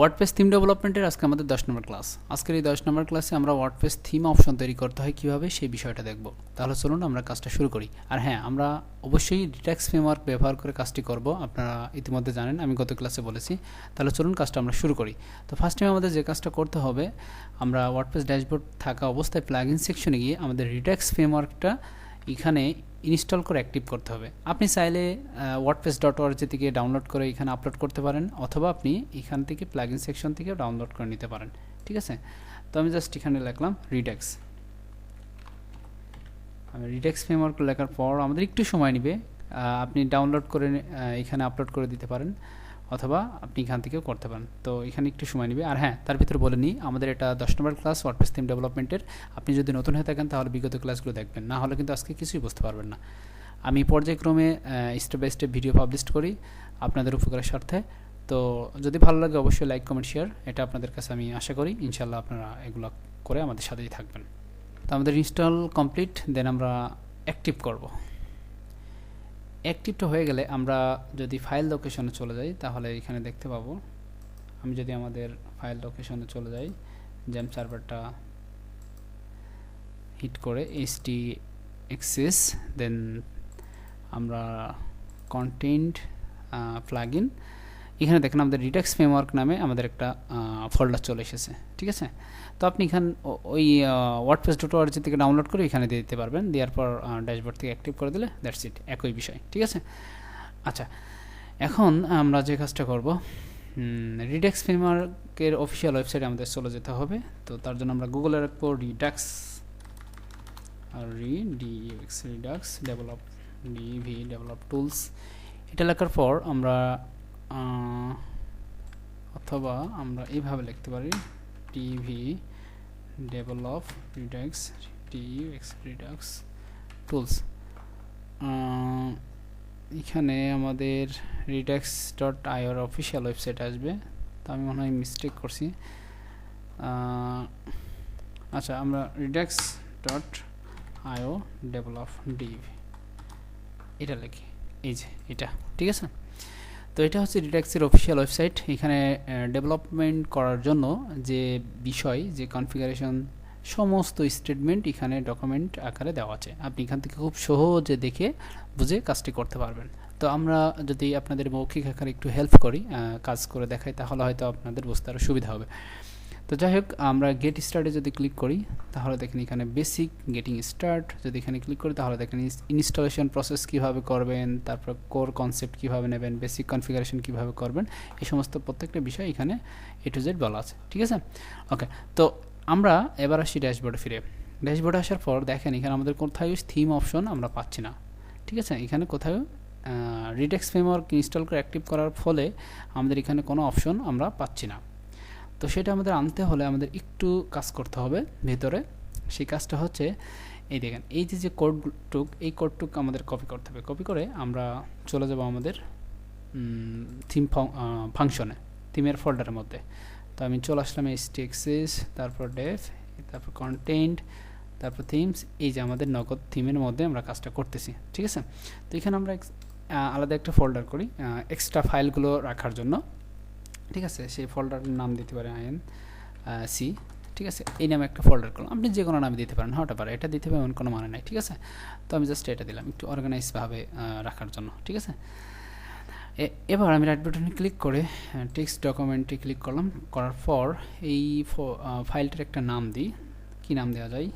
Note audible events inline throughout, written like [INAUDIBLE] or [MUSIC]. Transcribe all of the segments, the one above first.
WordPress theme ডেভেলপমেন্টের আজকে আমাদের দশ নম্বর ক্লাস আজকের এই দশ নম্বর ক্লাসে আমরা ওয়ার্ডপ্রেস থিম অপশন তৈরি করতে হয় কীভাবে, সেই বিষয়টা দেখব। তাহলে চলুন আমরা কাজটা শুরু করি। আর হ্যাঁ আমরা অবশ্যই ডিটেক্স ফ্রেমওয়ার্ক ব্যবহার করে কাজটি করব। আপনারা ইতিমধ্যে জানেন, আমি গত ক্লাসে বলেছি। তাহলে চলুন কাজটা আমরা শুরু করি। তো ফার্স্ট টাইম আমাদের যে কাজটা করতে হবে, আমরা ওয়ার্ডপ্রেস ড্যাশবোর্ড থাকা অবস্থায় প্লাগইন সেকশনে গিয়ে আমাদের রিটেক্স ফ্রেমওয়ার্কটা এখানে ইনস্টল করে অ্যাক্টিভ করতে হবে। আপনি চাইলে ওয়ার্ডপ্রেস ডট ওয়ার্জি থেকে ডাউনলোড করে এখানে আপলোড করতে পারেন, অথবা আপনি এখান থেকে প্লাগইন সেকশন থেকে ডাউনলোড করে নিতে পারেন। ঠিক আছে? তো আমি জাস্ট এখানে লিখলাম রিডেক্স আমি রিডেক্স ফ্রেমওয়ার্ক লেখার পর আমাদের একটু সময় নেবে। আপনি ডাউনলোড করে এখানে আপলোড করে দিতে পারেন। অথবা আপনি এখান থেকেও করতে পারেন। তো এখানে একটু সময় নেবে। আর হ্যাঁ তার ভিতরে বলে নিই, আমাদের এটা দশ নম্বর ক্লাস ওয়ার্ডপ্রেস থিম ডেভেলপমেন্টের আপনি যদি নতুন হয়ে থাকেন, তাহলে বিগত ক্লাসগুলো দেখবেন। না হলে কিন্তু আজকে কিছুই বুঝতে পারবেন না। আমি পর্যায়ক্রমে step by step video publish করি, আপনাদের উপকারের স্বার্থে। তো যদি ভালো লাগে, অবশ্যই লাইক কমেন্ট শেয়ার এটা আপনাদের কাছে আমি আশা করি ইনশাল্লাহ আপনারা এগুলো করে আমাদের সাথেই থাকবেন। তো আমাদের ইনস্টল কমপ্লিট দেন আমরা অ্যাক্টিভ করব। অ্যাক্টিভটা হয়ে গেলে আমরা যদি ফাইল লোকেশনে চলে যাই, তাহলে এখানে দেখতে পাবো, আমি যদি আমাদের ফাইল লোকেশনে চলে যাই জ্যাম সার্ভারটা হিট করে এইচটি এক্সেস দেন আমরা কন্টেন্ট প্লাগইন এখানে দেখেন আমাদের রিটেক্স ফ্রেমওয়ার্ক নামে আমাদের একটা ফোল্ডার চলে এসেছে, ঠিক আছে? তো আপনি এখানে ওই ওয়ার্ডপ্রেস ডট ওয়ার্জি থেকে ডাউনলোড করে এখানে দিয়ে দিতে পারবেন, দেওয়ার পর ড্যাশবোর্ড থেকে অ্যাক্টিভ করে দিলে দ্যাটস ইট একই বিষয়, ঠিক আছে? আচ্ছা এখন আমরা যে কাজটা করব রিডেক্স ফ্রেমওয়ার্কের অফিসিয়াল ওয়েবসাইটে আমাদের চলে যেতে হবে, তো তার জন্য আমরা গুগলে রাখব Redux re D X Redux develop D V develop tools এটা লেখার পর আমরা অথবা আমরা এইভাবে লিখতে পারি TV develop Redux T X Redux tools এখানে আমাদের রিডাক্স ডট আইওর অফিসিয়াল ওয়েবসাইট আসবে, তো আমি মনে হয় মিস্টেক করছি। আচ্ছা আমরা Redux dot I O develop D V এটা লিখি। এই যে, এটা, ঠিক আছে? তো এটা হচ্ছে রিডাক্সের অফিসিয়াল ওয়েবসাইট এখানে ডেভেলপমেন্ট করার জন্য যে বিষয়, যে কনফিগারেশন সমস্ত স্টেটমেন্ট এখানে ডকুমেন্ট আকারে দেওয়া আছে। আপনি এখান থেকে খুব সহজে দেখে বুঝে কাজটি করতে পারবেন। তো আমরা যদি আপনাদের মৌখিক আকারে একটু হেল্প করি কাজ করে দেখাই, তাহলে হয়তো আপনাদের বুঝতে আরও সুবিধা হবে। তো যাই হোক, আমরা গেট স্টার্টে যদি ক্লিক করি, তাহলে দেখেন এখানে বেসিক গেটিং স্টার্ট যদি এখানে ক্লিক করি, তাহলে দেখেন ইনস্টলেশন প্রসেস কীভাবে করবেন, তারপর কোর কনসেপ্ট কীভাবে নেবেন বেসিক কনফিগারেশন কীভাবে করবেন, এই সমস্ত প্রত্যেকটা বিষয় এখানে এ টু জেড বলা আছে, ঠিক আছে? ওকে তো আমরা এবার আসি ড্যাশবোর্ডে ফিরে। ড্যাশবোর্ডে আসার পর দেখেন এখানে আমাদের কোথায় থিম অপশন আমরা পাচ্ছি না, ঠিক আছে? এখানে কোথাও রিডেক্স ফ্রেমওয়ার্ক ইনস্টল করে অ্যাক্টিভ করার ফলে আমাদের এখানে কোনো অপশন আমরা পাচ্ছি না। তো সেটা আমাদের আনতে হলে আমাদের একটু কাজ করতে হবে ভেতরে। সেই কাজটা হচ্ছে, এই দেখেন, এই যে যে কোডটুক, এই কোডটুক আমাদের কপি করতে হবে। কপি করে আমরা চলে যাব আমাদের থিম ফাংশনে থিমের ফোল্ডারের মধ্যে। তো আমি চলে আসলাম এইচ টেক্সিস তারপর ডেফ তারপর কন্টেন্ট তারপর থিমস এই যে আমাদের নগদ থিমের মধ্যে আমরা কাজটা করতেছি, ঠিক আছে? তো এখানে আমরা আলাদা একটা ফোল্ডার করি এক্সট্রা ফাইলগুলো রাখার জন্য। ঠিক আছে? সেই ফোল্ডারের নাম দিতে পারে আইএন সি ঠিক আছে? এই নামে একটা ফোল্ডার করলাম। আপনি যে কোনো নামে দিতে পারেন। হতে পারে। এটা দিতে এমন কোনো মানে নাই, ঠিক আছে? তো আমি জাস্ট এটা দিলাম। একটু অর্গানাইজভাবে রাখার জন্য, ঠিক আছে? এবার আমি রাইট বাটনে ক্লিক করে টেক্সট ডকুমেন্টে ক্লিক করলাম। করার পর এই ফাইলটার একটা নাম দিই। কি নাম দেওয়া যায়?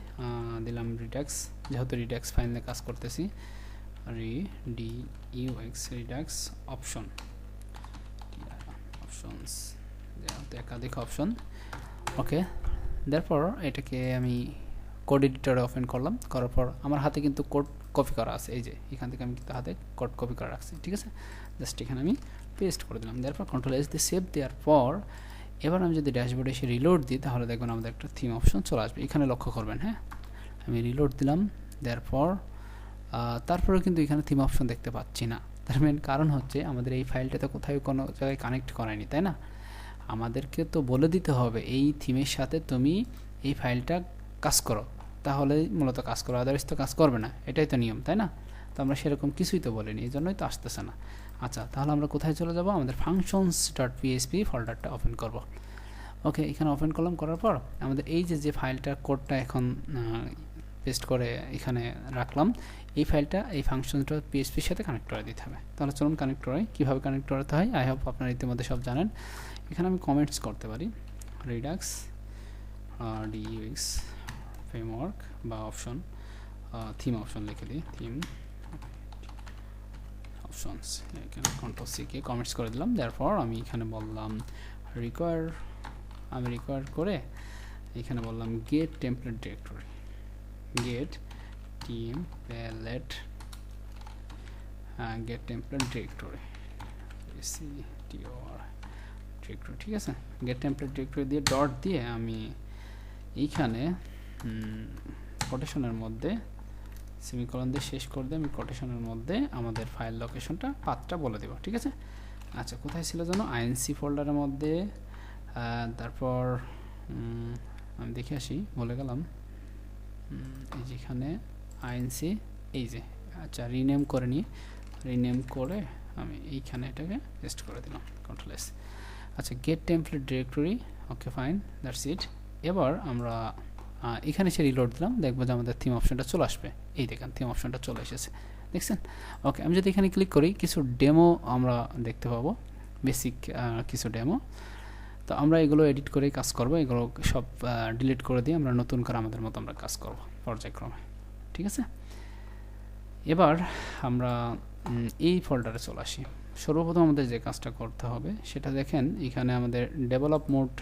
দিলাম রিডাক্স যেহেতু রিডাক্স ফাইল নিয়ে কাজ করতেছি re D U X Redux option options একাধিক অপশন ওকে তারপর এটাকে আমি কোড এডিটরে ওপেন করলাম। করার পর আমার হাতে কিন্তু কোড কপি করা আছে। এই যে, এখান থেকে আমি কিন্তু হাতে কোড কপি করা রাখছি, ঠিক আছে? জাস্ট এখানে আমি পেস্ট করে দিলাম। তারপর কন্ট্রোল এস দিয়ে সেভ দেওয়ার পর এবার আমি যদি ড্যাশবোর্ডে এসে রিলোড দিই, তাহলে দেখবেন আমাদের একটা থিম অপশন চলে আসবে। এখানে লক্ষ্য করবেন হ্যাঁ? আমি রিলোড দিলাম দেওয়ার পর তারপরেও কিন্তু এখানে থিম অপশন দেখতে পাচ্ছি না। তার মেন কারণ হচ্ছে আমাদের এই ফাইলটা তো কোথায় কোনো জায়গায় কানেক্ট করায়নি, তাই না? আমাদেরকে তো বলে দিতে হবে, এই থিমের সাথে তুমি এই ফাইলটা কাজ করো। তাহলে মূলত কাজ করো আদারওয়াইজ তো কাজ করবে না, এটাই তো নিয়ম, তাই না? তো আমরা সেরকম কিছুই তো বলিনি, এই জন্যই তো আসতেছে না। আচ্ছা তাহলে আমরা কোথায় চলে যাব? আমাদের functions dot P S P ফোল্ডারটা open করব। ওকে এখানে ওপেন করলাম, করার পর আমাদের এই যে যে ফাইলটার কোডটা এখন পেস্ট করে এখানে রাখলাম। এই ফাইলটা এই ফাংশনটা পিএসপির সাথে কানেক্ট করে দিতে হবে। তাহলে চলুন কানেক্ট করাই। কীভাবে কানেক্ট করাতে হয়? আই হোপ আপনারা ইতিমধ্যে সব জানেন। এখানে আমি কমেন্টস করতে পারি। Redux D U X framework বা অপশন থিম অপশন লিখে দিই। থিম অপশনস এখানে কন্ট্রোল সিকে কমেন্টস করে দিলাম। পর আমি এখানে বললাম রিকোয়ার আমি রিকোয়ার করে এখানে বললাম get template directory team palette get template directory C টিওর directory ঠিক আছে? গেট টেমপ্লেট ডিরেক্টরি দিয়ে ডট দিয়ে আমি এইখানে কোটেশনের মধ্যে সেমিকলন দিয়ে শেষ করে দিয়ে আমি কোটেশনের মধ্যে আমাদের ফাইল লোকেশনটা পাথটা বলে দেবো, ঠিক আছে? আচ্ছা কোথায় ছিল যেন? আইএনসি ফোল্ডারের মধ্যে তারপর আমি দেখে আসি বলে গেলাম। এই যেখানে আইএনসি, এই যে আচ্ছা রিনেম করে নিয়ে রিনেম করে আমি এইখানে এটাকে পেস্ট করে দিলাম কন্ট্রোল এস আচ্ছা get template directory okay fine that's it এবার আমরা এখানে সে রিলোড দিলাম, দেখব যে আমাদের থিম অপশনটা চলে আসবে। এই দেখেন থিম অপশনটা চলে এসেছে। দেখছেন? ওকে আমি যদি এখানে ক্লিক করি, কিছু ডেমো আমরা দেখতে পাবো। বেসিক কিছু ডেমো তো আমরা এগুলো এডিট করে কাজ করব, এগুলো সব ডিলিট করে দিয়ে আমরা নতুন করে আমাদের মতো আমরা কাজ করব পর্যায়ক্রমে, ঠিক আছে? এবার আমরা এই ফোল্ডারে চলে আসি। সর্বপ্রথম আমাদের যে কাজটা করতে হবে, সেটা দেখেন এখানে আমাদের ডেভেলপ মোড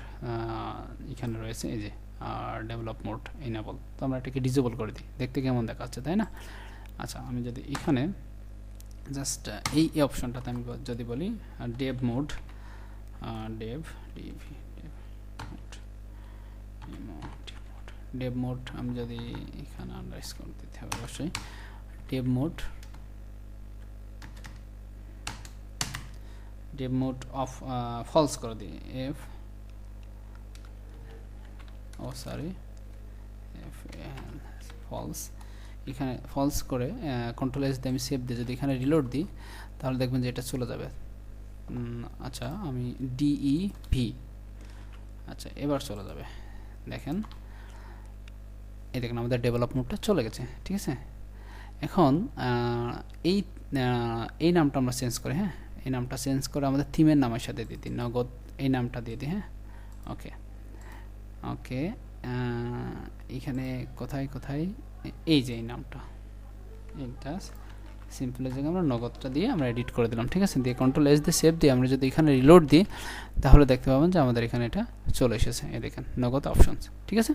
এখানে রয়েছে, এই যে আর ডেভেলপ মোড ইনেবল তো আমরা এটাকে ডিজেবল করে দিই। দেখতে কেমন দেখাচ্ছে, তাই না? আচ্ছা আমি যদি এখানে জাস্ট এই অপশনটাতে আমি যদি বলি dev mode dev mode dev mode আমি যদি এখানে আন্ডারস্কোর দিতে হবে অবশ্যই। Dev mode dev mode off false করে দিই। F O sorry F false এখানে ফলস করে কন্ট্রোল এস দিয়ে আমি সেভ দিই যদি এখানে রিলোড দিই, তাহলে দেখবেন যে এটা চলে যাবে। আচ্ছা আমি ডিই ভি আচ্ছা এবার চলে যাবে। দেখেন, এই দেখেন আমাদের ডেভেলপ মোডটা চলে গেছে, ঠিক আছে? এখন এই এই নামটা আমরা চেঞ্জ করি হ্যাঁ? এই নামটা চেঞ্জ করে আমাদের থিমের নামের সাথে দিয়ে দিই, নগদ এই নামটা দিয়ে দিই হ্যাঁ? ওকে ওকে এখানে কোথায় কোথায়? এই যে এই নামটা সিম্পলের জায়গায় আমরা নগদটা দিয়ে আমরা এডিট করে দিলাম, ঠিক আছে? দিয়ে কন্ট্রোল এস দিয়ে সেভ দিয়ে আমরা যদি এখানে রিলোড দিই, তাহলে দেখতে পাবেন যে আমাদের এখানে এটা চলে এসেছে। এই দেখেন, নগদ অপশনস ঠিক আছে?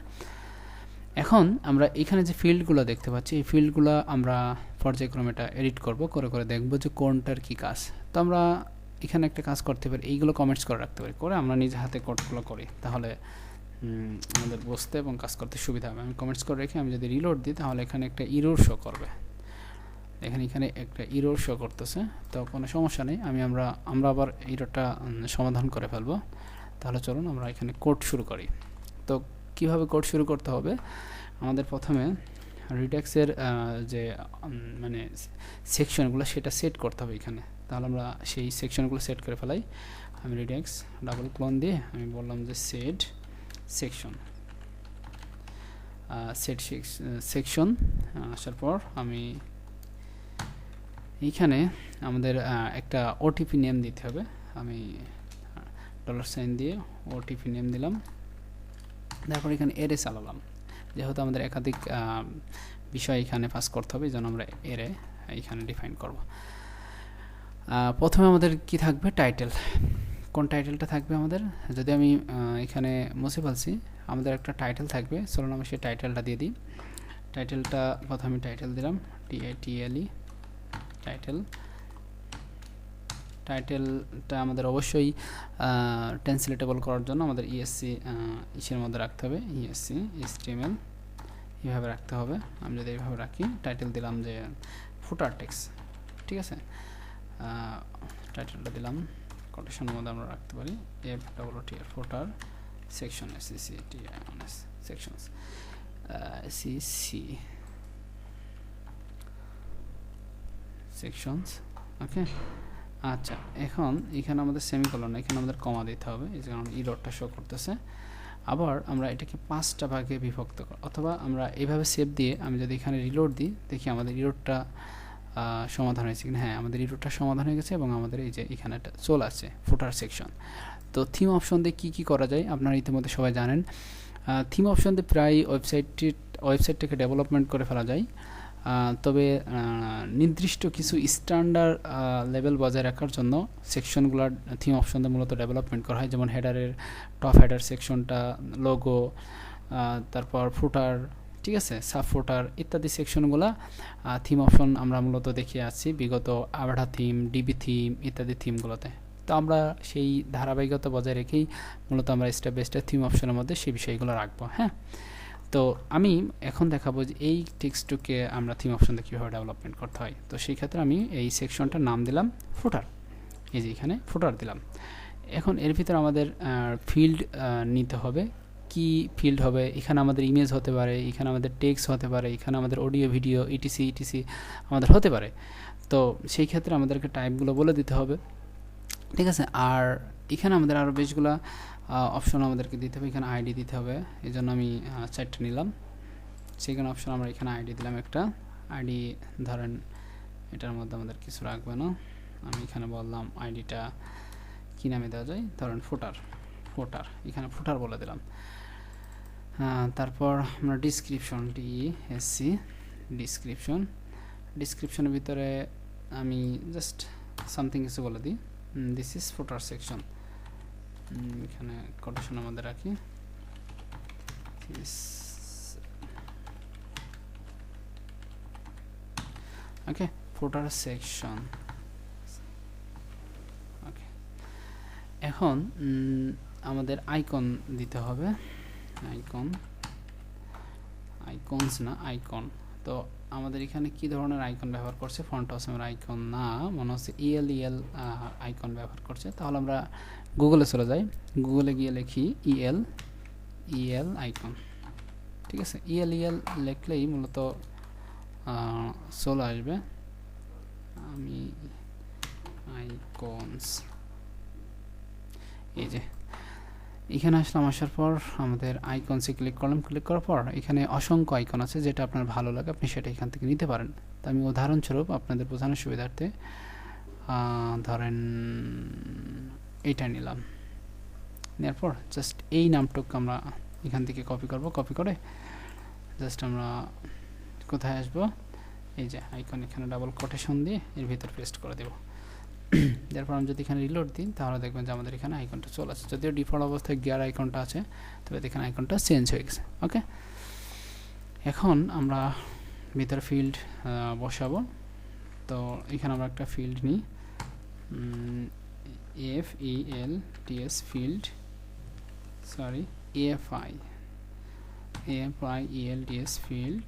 এখন আমরা এখানে যে ফিল্ডগুলো দেখতে পাচ্ছি, এই ফিল্ডগুলো আমরা পর্যায়ক্রমে এটা এডিট করব, করে করে দেখব যে কোনটার কি কাজ। তো আমরা এখানে একটা কাজ করতে পারি, এইগুলো কমেন্টস করে রাখতে পারি, করে আমরা নিজে হাতে কোডগুলো করি। তাহলে আমাদের বসতে এবং কাজ করতে সুবিধা হবে। আমি কমেন্টস করে রেখে আমি যদি রিলোড দিই, তাহলে এখানে একটা ইরোর শো করবে। এখানে এখানে একটা ইরোর শো করতেছে, তো কোনো সমস্যা নেই। আমি আমরা আমরা আবার ইরোরটা সমাধান করে ফেলব। তাহলে চলুন আমরা এখানে কোড শুরু করি। তো কীভাবে কোড শুরু করতে হবে? আমাদের প্রথমে রিডেক্সের যে মানে সেকশনগুলো সেটা সেট করতে হবে এখানে। তাহলে আমরা সেই সেকশনগুলো সেট করে ফেলাই। আমি রিডেক্স ডাবল ক্লোন দিয়ে আমি বললাম যে সেট সেকশন সেট সেকশন আসার পর আমি এইখানে আমাদের একটা ওটিপি নেম দিতে হবে। আমি ডলার সাইন দিয়ে ওটিপি নেম দিলাম। তারপর এখানে এরে চালালাম। যেহেতু আমাদের একাধিক বিষয় এখানে পাস করতে হবে জন্য আমরা এরে এখানে ডিফাইন করব। প্রথমে আমাদের কি থাকবে? টাইটেল কোন টাইটেলটা থাকবে আমাদের? যদি আমি এখানে মুছে ফেলছি, আমাদের একটা টাইটেল থাকবে। চলুন আমি সেই টাইটেলটা দিয়ে দিই। টাইটেলটা প্রথমে টাইটেল দিলাম টিআইটিএলই টাইটেল টাইটেলটা আমাদের অবশ্যই ট্রান্সলেটেবল করার জন্য আমাদের ইএসসি ইসের মধ্যে রাখতে হবে। ইএসসি এসটিএমএল এইভাবে রাখতে হবে। আমি যদি এইভাবে রাখি টাইটেল দিলাম যে ফুটার টেক্স ঠিক আছে? টাইটেলটা দিলাম কোটেশনের মধ্যে আমরা রাখতে পারি এফ ডাবল টি এর footer section S C T sections C C sections okay আচ্ছা এখন এখানে আমাদের সেমিকলন এখানে আমাদের কমা দিতে হবে, এই কারণ ইরোডটা শো করতেছে। আবার আমরা এটাকে পাঁচটা ভাগে বিভক্ত কর অথবা আমরা এইভাবে সেভ দিয়ে আমি যদি এখানে রিলোড দিই, দেখি আমাদের ইরোডটা সমাধান হয়েছে কিনা। হ্যাঁ আমাদের ইরোডটা সমাধান হয়ে গেছে এবং আমাদের এই যে এখানে একটা চলে আছে ফুটার সেকশন তো থিম অপশন দিয়ে কী কী করা যায়? আপনারা ইতিমধ্যে সবাই জানেন। থিম অপশন দিয়ে প্রায় ওয়েবসাইটটি ওয়েবসাইটটাকে ডেভেলপমেন্ট করে ফেলা যায়। তবে নির্দিষ্ট কিছু স্ট্যান্ডার্ড লেভেল বজায় রাখার জন্য সেকশনগুলোর থিম অপশন মূলত ডেভেলপমেন্ট করা হয়। যেমন হেডারের টপ হেডার সেকশনটা লোগো তারপর ফুটার ঠিক আছে? সাব ফুটার ইত্যাদি সেকশনগুলো থিম অপশন আমরা মূলত দেখে আছি বিগত আবাডা থিম ডিবি থিম ইত্যাদি থিমগুলোতে তো আমরা সেই ধারাবাহিকতা বজায় রেখেই মূলত আমরা স্টেপ বাই স্টেপ থিম অপশনের মধ্যে সেই বিষয়গুলো রাখব হ্যাঁ? তো আমি এখন দেখাবো যে এই টেক্সটুকে আমরা থিম অপশন দিয়ে কীভাবে ডেভেলপমেন্ট করতে হয়। তো সেই ক্ষেত্রে আমি এই সেকশনটার নাম দিলাম ফুটার এই যে এখানে ফুটার দিলাম। এখন এর ভিতরে আমাদের ফিল্ড নিতে হবে। কি ফিল্ড হবে? এখানে আমাদের ইমেজ হতে পারে, এখানে আমাদের টেক্সট হতে পারে, এখানে আমাদের অডিও ভিডিও ইটিসি ইটিসি আমাদের হতে পারে। তো সেই ক্ষেত্রে আমাদেরকে টাইপগুলো বলে দিতে হবে। ঠিক আছে? আর এখানে আমাদের আরও বেশগুলা অপশন আমাদেরকে দিতে হবে, এখানে আইডি দিতে হবে। এই জন্য আমি চারটে নিলাম। সেখানে অপশন আমরা এখানে আইডি দিলাম একটা। আইডি ধরেন এটার মধ্যে আমাদের কিছু রাখবে না। আমি এখানে বললাম আইডিটা কী নামে দেওয়া যায়? ধরেন ফোটার ফোটার এখানে ফোটার বলে দিলাম। তারপর আমরা description D S C description ডিসক্রিপশনের ভিতরে আমি জাস্ট সামথিং কিছু বলে দিই। দিস ইজ ফোটার সেকশন এখানে কোটেশন আমাদের রাখি। ওকে ফুটার সেকশন ওকে এখন আমাদের আইকন দিতে হবে। আইকন আইকনস না আইকন তো আমাদের এখানে কি ধরনের আইকন ব্যবহার করছে? ফ্রন্ট হাউসের আইকন না, মনে হচ্ছে ইএল ইএল আইকন ব্যবহার করছে। তাহলে আমরা গুগলে চলে যাই। গুগলে গিয়ে লিখি ইএল ইএল আইকন ঠিক আছে? ইএল ইএল লিখলেই মূলত চলে আসবে। আমি আইকনস এই যে এখানে আসলাম আসার পর আমাদের আইকনসে ক্লিক করলাম। ক্লিক করার পর এখানে অসংখ্য আইকন আছে যেটা আপনার ভালো লাগে, আপনি সেটা এখান থেকে নিতে পারেন। তো আমি উদাহরণস্বরূপ আপনাদের বোঝানোর সুবিধার্থে ধরেন এইটা নিলাম। নেওয়ার পর জাস্ট এই নামটুকু আমরা এখান থেকে কপি করব। কপি করে জাস্ট আমরা কোথায় আসব? এই যে আইকন এখানে ডাবল কোটেশন দিয়ে এর ভিতর পেস্ট করে দেবো। তারপর আমি যদি এখানে রিলোড দিই তাহলে দেখবেন যে আমাদের এখানে আইকনটা চলে আসে যদিও ডিফল্ট অবস্থায় গিয়ার আইকনটা আছে, তবে এখানে আইকনটা চেঞ্জ হয়ে গেছে ওকে এখন আমরা ভিতর ফিল্ড বসাবো। তো এখানে আমরা একটা ফিল্ড নিই। F E L T S field sorry F I F I E L T S field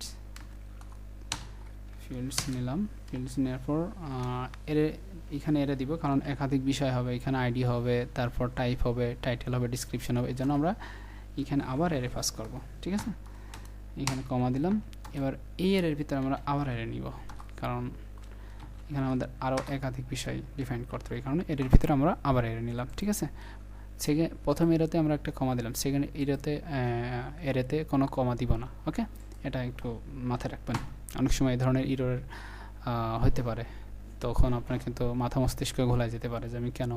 fields নিলাম। ফিল্ডস নেওয়ার পর এর এখানে এরে দিব, কারণ একাধিক বিষয় হবে। এখানে আইডি হবে, তারপর টাইপ হবে, টাইটেল হবে ডিসক্রিপশন হবে এই জন্য আমরা এখানে আবার এরে পাস করব, ঠিক আছে? এখানে কমা দিলাম, এবার এই এর ভিতরে আমরা আবার এরে নিব, কারণ এখানে আমাদের আরও একাধিক বিষয় ডিফাইন করতে হবে কারণে এর ভিতরে আমরা আবার এরে নিলাম, ঠিক আছে? সেকেন্ড প্রথম এরাতে আমরা একটা কমা দিলাম সেকেন্ড এরাতে এরেতে কোনো কমা দিব না ওকে এটা একটু মাথায় রাখবেন। অনেক সময় এই ধরনের ইরোর হতে পারে। তখন আপনার কিন্তু মাথা মস্তিষ্ক ঘোলা যেতে পারে যে আমি কেন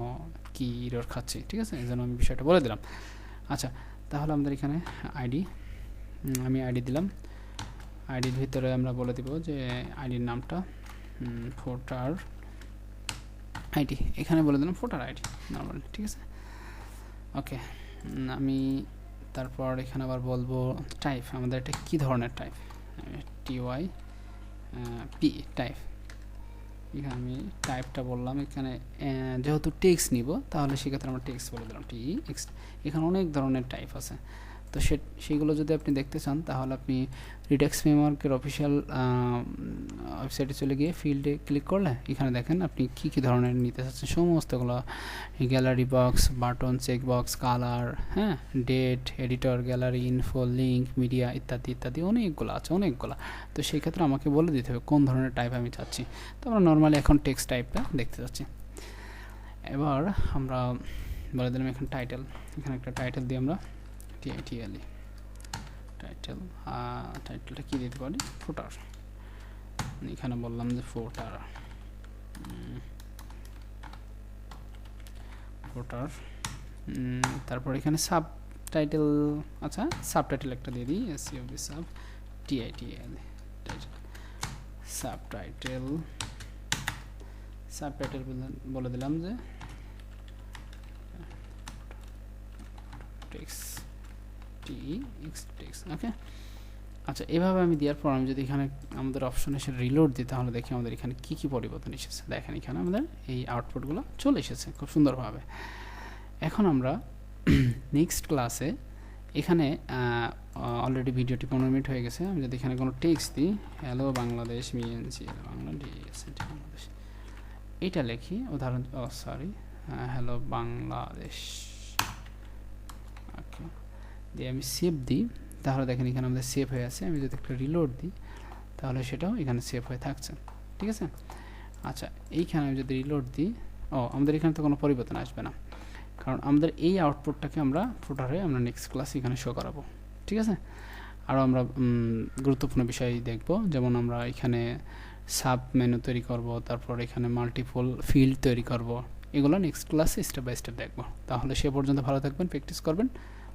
কি ইরোর খাচ্ছি, ঠিক আছে? এই জন্য আমি বিষয়টা বলে দিলাম। আচ্ছা তাহলে আমাদের এখানে আইডি আমি আইডি দিলাম। আইডির ভিতরে আমরা বলে দিব যে আইডির নামটা ফোটার আইডি। এখানে বলে দিলাম ফোটার আইডি নর্মালি ঠিক আছে? ওকে আমি তারপর এখানে আবার বলব টাইপ। আমাদের এটা কী ধরনের টাইপ? TY P, type. এখানে আমি টাইপটা বললাম, এখানে যেহেতু টেক্স নিব, তাহলে সেক্ষেত্রে আমরা টেক্স বলে দিলাম টি এখানে অনেক ধরনের টাইপ আছে। তো সে সেইগুলো যদি আপনি দেখতে চান, তাহলে আপনি রিডেক্স ফ্রেমওয়ার্কের অফিসিয়াল ওয়েবসাইটে চলে গিয়ে ফিল্ডে ক্লিক করলে এখানে দেখেন আপনি কী কী ধরনের নিতে চাচ্ছেন। সমস্তগুলো gallery box button check box colour হ্যাঁ date editor gallery info link media ইত্যাদি ইত্যাদি অনেকগুলো আছে, অনেকগুলো। তো সেই ক্ষেত্রে আমাকে বলে দিতে হবে কোন ধরনের টাইপ আমি চাচ্ছি। তো আমরা নর্মালি এখন টেক্সট টাইপটা দেখতে চাচ্ছি। এবার আমরা বলে দিলাম এখানে টাইটেল এখানে একটা টাইটেল দিয়ে আমরা। টিআইটিএলই টাইটেল টাইটেলটা কী দিতে পারি? ফুটার এখানে বললাম যে ফুটার ফুটার তারপর এখানে সাব টাইটেল আচ্ছা সাব টাইটেল একটা দিয়ে দিই S UB sub TITL title sub title sub title বলে দিলাম যে টেক্স টি ওকে আচ্ছা এভাবে আমি দেওয়ার পর আমি যদি এখানে আমাদের অপশন এসে রিলোড দিই, তাহলে দেখি আমাদের এখানে কী কী পরিবর্তন এসেছে। দেখেন এখানে আমাদের এই আউটপুটগুলো চলে এসেছে খুব সুন্দরভাবে। এখন আমরা [CLEARS THROAT] নেক্সট ক্লাসে এখানে অলরেডি ভিডিওটি পনেরো মিনিট হয়ে গেছে। আমি যদি এখানে কোনো টেক্সট দিই hello Bangladesh M N C Bangladesh Bangladesh এটা লেখি, উদাহরণ সরি হ্যালো বাংলাদেশ দিয়ে আমি সেভ দিই। তাহলে দেখেন এখানে আমাদের সেভ হয়ে আছে। আমি যদি একটা রিলোড দিই, তাহলে সেটাও এখানে সেভ হয়ে থাকছে। ঠিক আছে? আচ্ছা এইখানে আমি যদি রিলোড দিই, ও, আমাদের এখানে তো কোনো পরিবর্তন আসবে না। কারণ আমাদের এই আউটপুটটাকে আমরা ফুটারে আমরা নেক্সট ক্লাস এখানে শো করাবো। ঠিক আছে? আরও আমরা গুরুত্বপূর্ণ বিষয় দেখব। যেমন আমরা এখানে সাব মেনু তৈরি করব, তারপর এখানে মাল্টিপল ফিল্ড তৈরি করব। এগুলো নেক্সট ক্লাসে স্টেপ বাই স্টেপ দেখব। তাহলে সে পর্যন্ত ভালো থাকবেন প্র্যাকটিস করবেন।